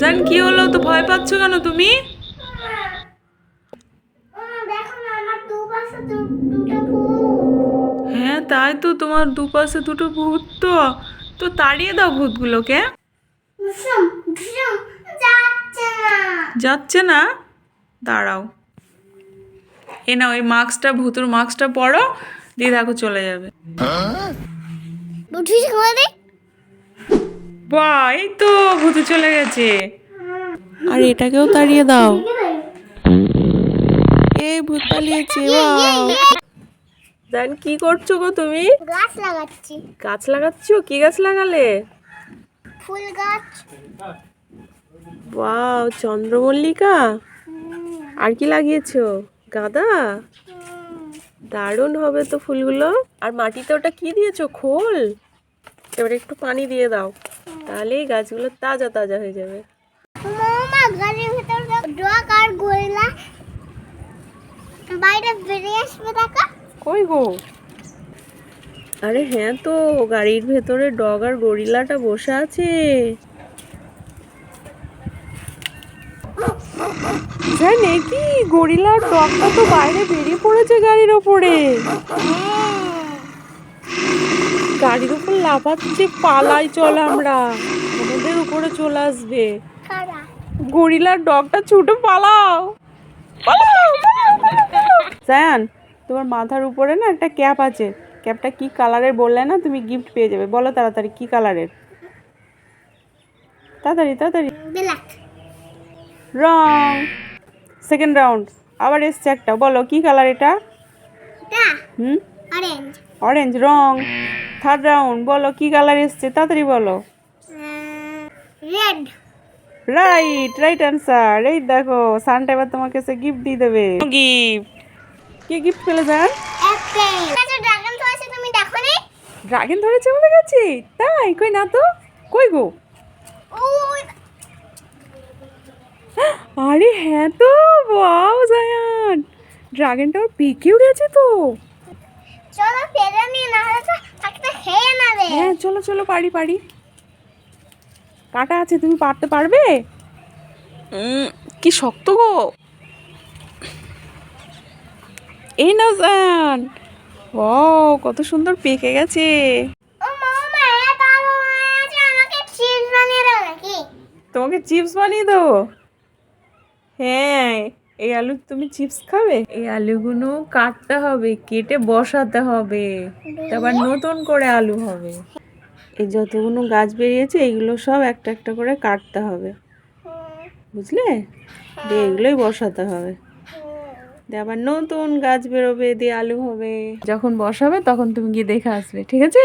জান, কি হলো? তো ভয় পাচ্ছ কেন তুমি? না হ্যাঁ তাই তো, তোমার দুপাশে দুটো ভূত তো। তো তাড়িয়ে দাও ভূতগুলোকে। যাচ্ছে না? দাঁড়াও। এ নাও ওই মাস্কটা, ভূতুর মাস্কটা পরো, দিয়ে দেখো চলে যাবে। বাহ এই তো ভূতে চলে গেছে। আর এটাকেও তাড়িয়ে দাও। এই ভূত পালিয়েছে বাহ জান কি করছ গো তুমি? গাছ লাগাচ্ছি। গাছ লাগাচ্ছো? কি গাছ লাগালে? ফুল গাছ। ওয়াও চন্দ্রমল্লিকা? আর কি লাগিয়েছো? গাঁদা? দারুণ হবে তো ফুলগুলো। আর মাটিতে ওটা কি দিয়েছ? খোল। এবার একটু পানি দিয়ে দাও। তাহলেই গাছগুলো তাজা তাজা হয়ে যাবে। বাইরে বেরিয়ে আসবে দেখা। কই গো? আরে হ্যাঁ তো গাড়ির ভেতরে ডগ আর গরিলাটা বসে আছে। জানে কি গরিলার ডগটা তো বাইরে বেরিয়ে পড়েছে গাড়ির ওপরে। গাড়ির উপর লাফাচ্ছে পালাই চল আমরা। আমাদের উপরে চলে আসবে। গরিলার ডগটা ছুটে পালাও। জায়ান তোমার মাথার উপরে না একটা ক্যাপ আছে। ক্যাপটা কি কালারের বললে না তুমি গিফট পেয়ে যাবে। বলো তাড়াতাড়ি কি কালারের? তাড়াতাড়ি তাড়াতাড়ি। রং। Second round. আবার এসছে একটা। বলো কি কালার এটা? এটা? হুম? অরেঞ্জ। অরেঞ্জ রং। থার্ড রাউন্ড বলো কি কালার এসছে? তাড়াতাড়ি বলো। রেড রাইট রাইট অ্যান্সার এই দেখো সানটা এবার তোমাকে সে গিফট দিয়ে দেবে। গিফট কি গিফট পেলে জান অ্যাপেল আচ্ছা ড্রাগন তো আছে তুমি দেখো নি ড্রাগন ধরেছে আমাদের কাছে তাই? কই না তো? কই গো? আরে হ্যাঁ তো ওয়াও জায়ান ড্রাগনটাও পেকেও গেছে তো চলো ফেলে নি না হলে তো একটা খেয়ে নেবে হ্যাঁ চলো চলো পারি পারি। কাটা আছে তুমি পারতে পারবে? কি শক্ত গো। এই নাও জান। ও কত সুন্দর পেকে গেছে। ও মামা এত আলো আছে আমাকে চিপস বানিয়ে দাও নাকি? তোমাকে চিপস বানিয়ে দেবো? হ্যাঁ এই আলু তুমি চিপস খাবে? এই আলুগুলো কাটতে হবে, কেটে বসাতে হবে। তারপর নতুন করে আলু হবে। এই যতগুলো গাছ বেরিয়েছে, এইগুলো সব একটা একটা করে কাটতে হবে। বুঝলে? দিয়ে এগুলোই বসাতে হবে। দিয়ে আবার নতুন গাছ বেরোবে, দিয়ে আলু হবে। যখন বসাবে, তখন তুমি গিয়ে দেখে আসবে, ঠিক আছে?